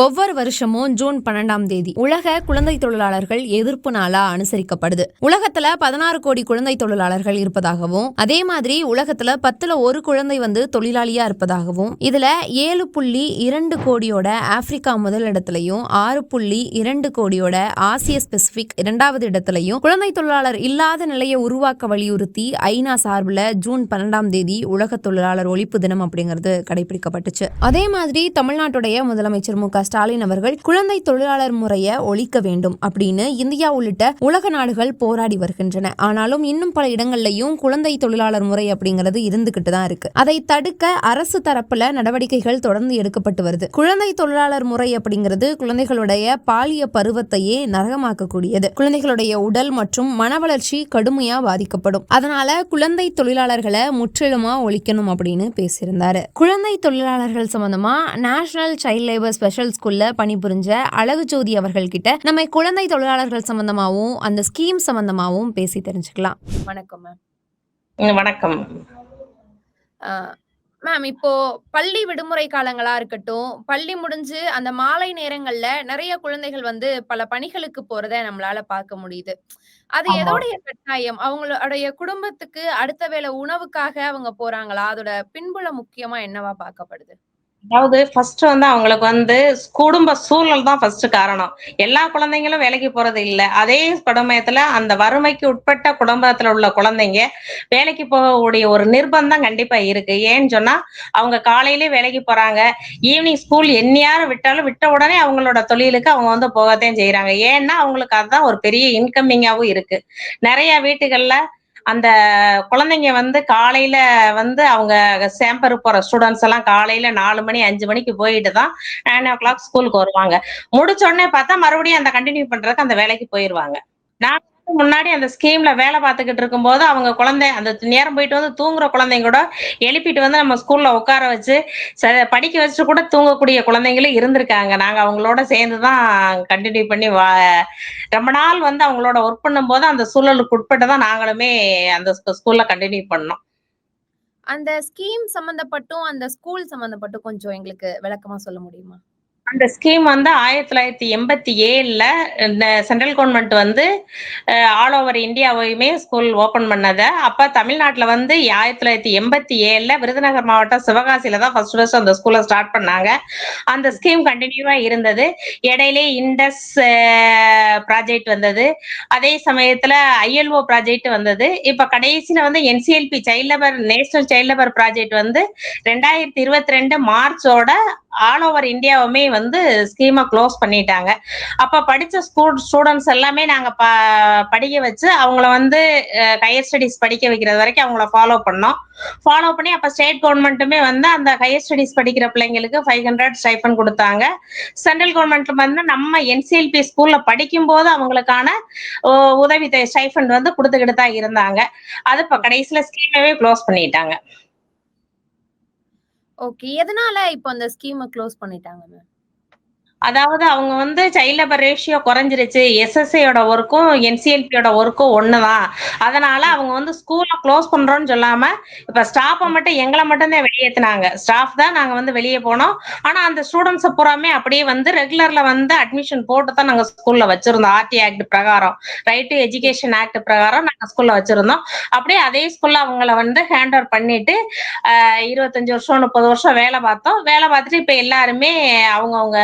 ஒவ்வொரு வருஷமும் ஜூன் பன்னெண்டாம் தேதி உலக குழந்தை தொழிலாளர்கள் எதிர்ப்பு நாளா அனுசரிக்கப்படுது. உலகத்துல பதினாறு கோடி குழந்தை தொழிலாளர்கள் இருப்பதாகவும் அதே மாதிரி உலகத்துல பத்துல ஒரு குழந்தை வந்து தொழிலாளியா இருப்பதாகவும் இதுல ஏழு புள்ளி இரண்டு கோடியோட ஆப்பிரிக்கா முதல் இடத்துலையும் ஆறு புள்ளி இரண்டு கோடியோட ஆசிய ஸ்பெசிபிக் இரண்டாவது இடத்துலையும் குழந்தை தொழிலாளர் இல்லாத நிலையை உருவாக்க வலியுறுத்தி ஐநா சார்பில் ஜூன் பன்னெண்டாம் தேதி உலக தொழிலாளர் ஒழிப்பு தினம் அப்படிங்கிறது கடைபிடிக்கப்பட்டுச்சு. அதே மாதிரி தமிழ்நாட்டுடைய முதலமைச்சர் மு க ஸ்டாலின் அவர்கள் குழந்தை தொழிலாளர் முறையை ஒழிக்க வேண்டும் அப்படின்னு இந்தியா உள்ளிட்ட உலக நாடுகள் போராடி வருகின்றன. ஆனாலும் இன்னும் பல இடங்கள்லையும் குழந்தை தொழிலாளர் முறை அப்படிங்கிறது இருந்துகிட்டு தான் இருக்கு. அதை தடுக்க அரசு தரப்புல நடவடிக்கைகள் தொடர்ந்து எடுக்கப்பட்டு வருது. குழந்தை தொழிலாளர் முறை அப்படிங்கிறது குழந்தைகளுடைய பாலிய பருவத்தையே நரகமாக்கக்கூடியது. குழந்தைகளுடைய உடல் மற்றும் மன வளர்ச்சி கடுமையா பாதிக்கப்படும். அதனால குழந்தை தொழிலாளர்களை முற்றிலுமா ஒழிக்கணும் அப்படின்னு பேசியிருந்தாரு. குழந்தை தொழிலாளர்கள் சம்பந்தமா நேஷனல் சைல்ட் லேபர் ஸ்பெஷல் ஸ்கூல்ல பணிபுரிஞ்ச அழகு ஜோதி அவர்கள் கிட்ட நம்ம குழந்தை தொழிலாளர்கள் சம்பந்தமாவும் அந்த ஸ்கீம் சம்பந்தமாவும் பேசி தெரிஞ்சுக்கலாம். வணக்கம் மேம் வணக்கம். மேம் இப்போ பள்ளி விடுமுறை காலங்களா இருக்கட்டும் பள்ளி முடிஞ்சு அந்த மாலை நேரங்கள்ல நிறைய குழந்தைகள் வந்து பல பணிகளுக்கு போறத நம்மளால பார்க்க முடியுது. அது. எதோடைய கட்டாயம்? அவங்களுடைய குடும்பத்துக்கு அடுத்த வேளை உணவுக்காக அவங்க போறாங்களா? அதோட பின்புலம் முக்கியமா என்னவா பார்க்கப்படுது? அதாவது ஃபர்ஸ்ட் வந்து அவங்களுக்கு வந்து குடும்ப சூழல் தான் ஃபர்ஸ்ட் காரணம். எல்லா குழந்தைங்களும் வேலைக்கு போறது இல்ல. அதே குடும்பத்துல அந்த வறுமைக்கு உட்பட்ட குடும்பத்துல உள்ள குழந்தைங்க வேலைக்கு போகக்கூடிய ஒரு நிர்பந்தம் கண்டிப்பா இருக்கு. ஏன்னு சொன்னா அவங்க காலையிலே வேலைக்கு போறாங்க. ஈவினிங் ஸ்கூல் எந்நேரம் விட்டாலும் விட்ட உடனே அவங்களோட தொழிலுக்கு அவங்க வந்து போகத்தான் செய்யறாங்க ஏன்னா அவங்களுக்கு அதுதான் ஒரு பெரிய இன்கமிங்காவும் இருக்கு. நிறைய வீட்டுகள்ல அந்த குழந்தைங்க வந்து காலையில வந்து அவங்க சேம்பர் போற ஸ்டூடெண்ட்ஸ் எல்லாம் காலையில நாலு மணி அஞ்சு மணிக்கு போயிட்டு தான் நைன் ஓ கிளாக் ஸ்கூலுக்கு வருவாங்க. முடிச்ச உடனே பார்த்தா மறுபடியும் அந்த கண்டினியூ பண்றதுக்கு அந்த வேலைக்கு போயிருவாங்க. நான் முன்னாடி அந்த ஸ்கீம்ல வேலை பார்த்துக்கிட்டு இருக்கும்போது அவங்க குழந்தை அந்த நேரம் போயிட்டு வந்து தூங்குற குழந்தைங்க கூட எழுப்பிட்டு வந்து நம்ம ஸ்கூல்ல உட்கார வச்சு ச- படிக்க வச்சு கூட தூங்கக்கூடிய குழந்தைங்களும் இருந்திருக்காங்க. நாங்க அவங்களோட சேர்ந்து தான் கண்டினியூ பண்ணி வா ரொம்ப நாள் வந்து அவங்களோட ஒர்க் பண்ணும்போது அந்த சூழலுக்கு உட்பட்டு தான் நாங்களுமே அந்த ஸ்கூல்ல கண்டினியூ பண்ணோம். அந்த ஸ்கீம் சம்பந்தப்பட்டும் அந்த ஸ்கூல் சம்பந்தப்பட்டும் கொஞ்சம் எங்களுக்கு விளக்கமா சொல்ல முடியுமா? அந்த ஸ்கீம் வந்து ஆயிரத்தி தொள்ளாயிரத்தி எண்பத்தி ஏழுல இந்த சென்ட்ரல் கவர்மெண்ட் வந்து ஆல் ஓவர் இந்தியாவையுமே ஸ்கூல் ஓப்பன் பண்ணது. அப்போ தமிழ்நாட்டில் வந்து ஆயிரத்தி தொள்ளாயிரத்தி எண்பத்தி ஏழுல விருதுநகர் மாவட்டம் சிவகாசியில தான் ஃபர்ஸ்ட் ஃபர்ஸ்ட் அந்த ஸ்கூலை ஸ்டார்ட் பண்ணாங்க. அந்த ஸ்கீம் கண்டினியூவாக இருந்தது. இடையிலே இண்டஸ் ப்ராஜெக்ட் வந்தது. அதே சமயத்தில் ஐஎல்ஓ ப்ராஜெக்ட் வந்தது. இப்போ கடைசியில் வந்து NCLP child labour national child labour project வந்து ரெண்டாயிரத்தி இருபத்தி ரெண்டு மார்ச்சோட ஆல் ஓவர் இந்தியாவுமே வந்து ஸ்கீமை க்ளோஸ் பண்ணிட்டாங்க. அப்ப படிச்ச ஸ்கூல் ஸ்டூடெண்ட்ஸ் எல்லாமே நாங்க ப- படிக்க வச்சு அவங்கள வந்து ஹையர் ஸ்டடீஸ் படிக்க வைக்கிறது வரைக்கும் அவங்கள ஃபாலோ பண்ணோம். ஃபாலோ பண்ணி அப்ப ஸ்டேட் கவர்மெண்ட்டுமே வந்து அந்த ஹையர் ஸ்டடீஸ் படிக்கிற பிள்ளைங்களுக்கு ஃபைவ் ஹண்ட்ரட் ஸ்டைஃபன் கொடுத்தாங்க. சென்ட்ரல் கவர்மெண்ட் வந்து நம்ம என்சிஎல்பி ஸ்கூல்ல படிக்கும்போது அவங்களுக்கான உதவி ஸ்டைஃபண்ட் வந்து கொடுத்துக்கிட்டு தான் இருந்தாங்க. அது இப்போ கடைசியில ஸ்கீமவே க்ளோஸ் பண்ணிட்டாங்க. ஓகே எதனால இப்போ அந்த ஸ்கீமை க்ளோஸ் பண்ணிட்டாங்க மேம் அதாவது அவங்க வந்து சைல்ட் லேபர் ரேஷியோ குறைஞ்சிருச்சு. எஸ்எஸ்ஐயோட ஒர்க்கும் என்சிஎல்பியோட ஒர்க்கும் ஒண்ணுதான். அதனால அவங்க வந்து ஸ்கூலை க்ளோஸ் பண்றோம்னு சொல்லாம இப்ப ஸ்டாஃபை மட்டும் எங்களை மட்டும் தான் வெளியேத்துனாங்க. ஸ்டாஃப் தான் நாங்க வந்து வெளியே போனோம். ஆனா அந்த ஸ்டூடெண்ட்ஸ் பூராமே அப்படியே வந்து ரெகுலர்ல வந்து அட்மிஷன் போட்டு தான் நாங்க ஸ்கூல்ல வச்சிருந்தோம். ஆர்டி ஆக்ட் பிரகாரம். ரைட் டு எஜுகேஷன் ஆக்ட் பிரகாரம் நாங்க ஸ்கூல்ல வச்சிருந்தோம். அப்படியே அதே ஸ்கூல்ல அவங்கள வந்து ஹேண்ட் ஓவர் பண்ணிட்டு இருபத்தஞ்சு வருஷம் முப்பது வருஷம் வேலை பார்த்தோம். வேலை பார்த்துட்டு இப்ப எல்லாருமே அவங்கவுங்க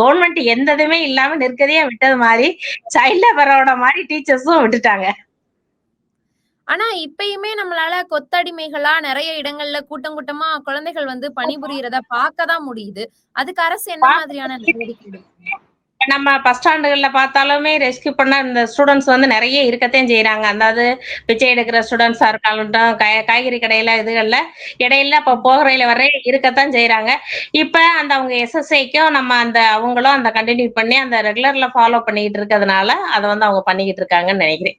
கவர்மெண்ட் எந்த இதுவுமே இல்லாம நிற்கதையா விட்டது மாதிரி சைல்ட் லேபரோட மாதிரி டீச்சர்ஸும் விட்டுட்டாங்க. ஆனா இப்பயுமே நம்மளால கொத்தடிமைகளா நிறைய இடங்கள்ல கூட்டம் கூட்டமா குழந்தைகள் வந்து பணிபுரியறத பார்க்க தான் முடியுது. அதுக்கு அரசு என்ன மாதிரியான நடவடிக்கை நம்ம பஸ் ஸ்டாண்டுகள்ல பார்த்தாலுமே ரெஸ்கியூ பண்ண இந்த ஸ்டூடெண்ட்ஸ் வந்து நிறைய இருக்கத்தான் செய்யறாங்க அதாவது பிச்சை எடுக்கிற ஸ்டூடெண்ட்ஸா இருக்காலும் காய்- காய்கறி கடையில இதுகள்ல இடையில இப்ப போகிறையில வர இருக்கத்தான் செய்யறாங்க இப்ப அந்த அவங்க எஸ்எஸ்ஐக்கும் நம்ம அந்த அவங்களும் அந்த கண்டினியூ பண்ணி அந்த ரெகுலர்ல ஃபாலோ பண்ணிக்கிட்டு இருக்கிறதுனால அதை வந்து அவங்க பண்ணிக்கிட்டு இருக்காங்கன்னு நினைக்கிறேன்.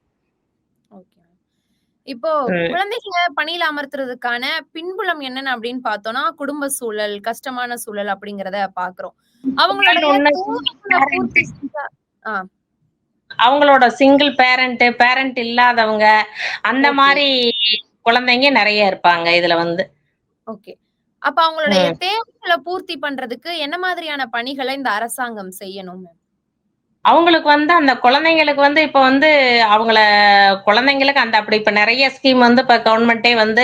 இப்போ ம். குழந்தைகளை பணியில அமர்த்துறதுக்கான பின்புலம் என்னன்னு அப்படின்னு பார்த்தோம்னா குடும்ப சூழல் கஷ்டமான சூழல் அப்படிங்கறத பாக்குறோம் செஞ்சா அவங்களோட சிங்கிள் பேரண்ட் பேரண்ட் இல்லாதவங்க அந்த. மாதிரி குழந்தைங்க நிறைய இருப்பாங்க இதுல வந்து ஓகே அப்ப அவங்களுடைய. தேவைகள பூர்த்தி பண்றதுக்கு என்ன மாதிரியான பணிகள இந்த அரசாங்கம் செய்யணும் மேம்? அவங்களுக்கு வந்து அந்த குழந்தைங்களுக்கு வந்து இப்ப வந்து அவங்கள குழந்தைங்களுக்கு அந்த அப்படி இப்ப நிறைய ஸ்கீம் வந்து இப்ப கவர்மெண்ட்டே வந்து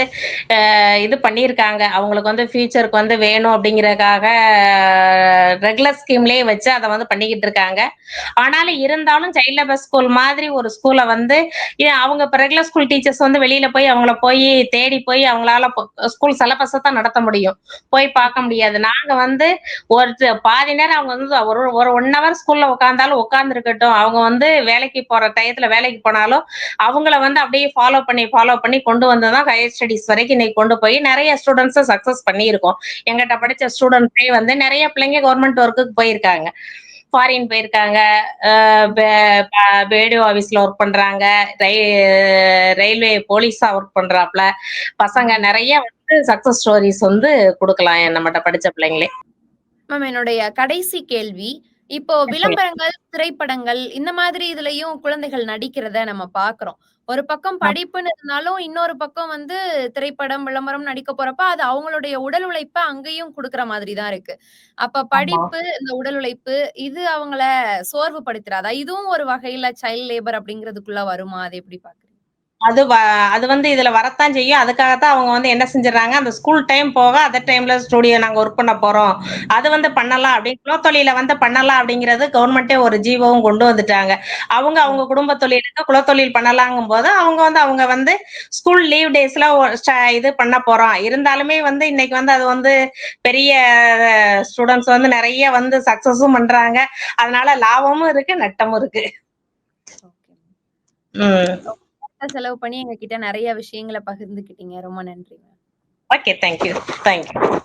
இது பண்ணியிருக்காங்க. அவங்களுக்கு வந்து ஃபியூச்சருக்கு வந்து வேணும் அப்படிங்கிறதுக்காக ரெகுலர் ஸ்கீம்லயே வச்சு அதை வந்து பண்ணிக்கிட்டு இருக்காங்க. ஆனாலும் இருந்தாலும் சைல்ட் லேபர் ஸ்கூல் மாதிரி ஒரு ஸ்கூலை வந்து அவங்க இப்ப ரெகுலர் ஸ்கூல் டீச்சர்ஸ் வந்து வெளியில போய் அவங்கள போய் தேடி போய் அவங்களால ஸ்கூல் சிலபஸ தான் நடத்த முடியும். போய் பார்க்க முடியாது. நாங்க வந்து ஒரு பாதி நேரம் அவங்க வந்து ஒரு ஒரு ஒன் ஹவர் ஸ்கூல்ல உட்காந்தாலும் உட்கார்ந்துருக்கட்டும். அவங்க வந்து வேலைக்கு போற டயத்துல வேலைக்கு போனாலும், அவங்கள வந்து அப்படியே ஃபாலோ பண்ணி, ஃபாலோ பண்ணி கொண்டு வந்து தான் ஹையர் ஸ்டடீஸ் வரைக்கும் இன்னைக்கு கொண்டு போய் நிறைய ஸ்டூடெண்ட்ஸை சக்சஸ் பண்ணியிருக்கோம். எங்கிட்ட படிச்ச ஸ்டூடண்ட்ஸே வந்து நிறைய பிள்ளைங்க கவர்மெண்ட் ஒர்க்குக்கு போயிருக்காங்க. ஃபாரின் போயிருக்காங்க. பேடிஓ பே ஆபீஸ்ல ஒர்க் பண்றாங்க. ரயில்வே போலீஸா ஒர்க் பண்றாப்ல. பசங்க நிறைய வந்து சக்சஸ் ஸ்டோரிஸ் வந்து கொடுக்கலாம் நம்மகிட்ட படிச்ச பிள்ளைங்களே. மேம் என்னுடைய கடைசி கேள்வி. இப்போ. விளம்பரங்கள், திரைப்படங்கள் இந்த மாதிரி இதுலயும் குழந்தைகள் நடிக்கிறத நம்ம பார்க்குறோம். ஒரு பக்கம். படிப்புன்னு இருந்தாலும், இன்னொரு பக்கம் வந்து திரைப்படம், விளம்பரம் நடிக்க போறப்ப, அது அவங்களுடைய உடல் உழைப்ப அங்கேயும் குடுக்குற மாதிரி தான் இருக்கு. அப்ப. படிப்பு, இந்த உடல் உழைப்பு இது அவங்கள சோர்வு படுத்துறாதா? இதுவும் ஒரு வகையில சைல்ட் லேபர் அப்படிங்கிறதுக்குள்ள வருமா? அத எப்படி பார்க்குறீங்க? அது அது வந்து இதுல வரத்தான் செய்யும். அதுக்காக தான் அவங்க வந்து என்ன செஞ்சுடுறாங்க, அந்த ஸ்கூல் டைம் போக அதர் டைம்ல ஸ்டூடியோ நாங்க ஒர்க் பண்ண போறோம். அது வந்து பண்ணலாம் அப்படின்னு குலத்தொழில வந்து பண்ணலாம் அப்படிங்கிறது கவர்மெண்ட்டே ஒரு ஜிஓவும் கொண்டு வந்துட்டாங்க. அவங்க அவங்க. குடும்ப தொழிலுக்கு குலத்தொழில் பண்ணலாங்கும்போது, அவங்க வந்து அவங்க வந்து ஸ்கூல் லீவ் டேஸ்ல இது பண்ண போறோம். இருந்தாலுமே வந்து இன்னைக்கு வந்து அது வந்து பெரிய ஸ்டூடண்ட்ஸ் வந்து நெறைய வந்து சக்சஸும் பண்றாங்க. அதனால லாபமும் இருக்கு, நட்டமும் இருக்கு. ஓகே. நேரத்தை செலவு பண்ணி எங்ககிட்ட நிறைய விஷயங்களை விஷயங்கள பகிர்ந்துக்கிட்டீங்க. ரொம்ப நன்றி okay. Thank you. Thank you.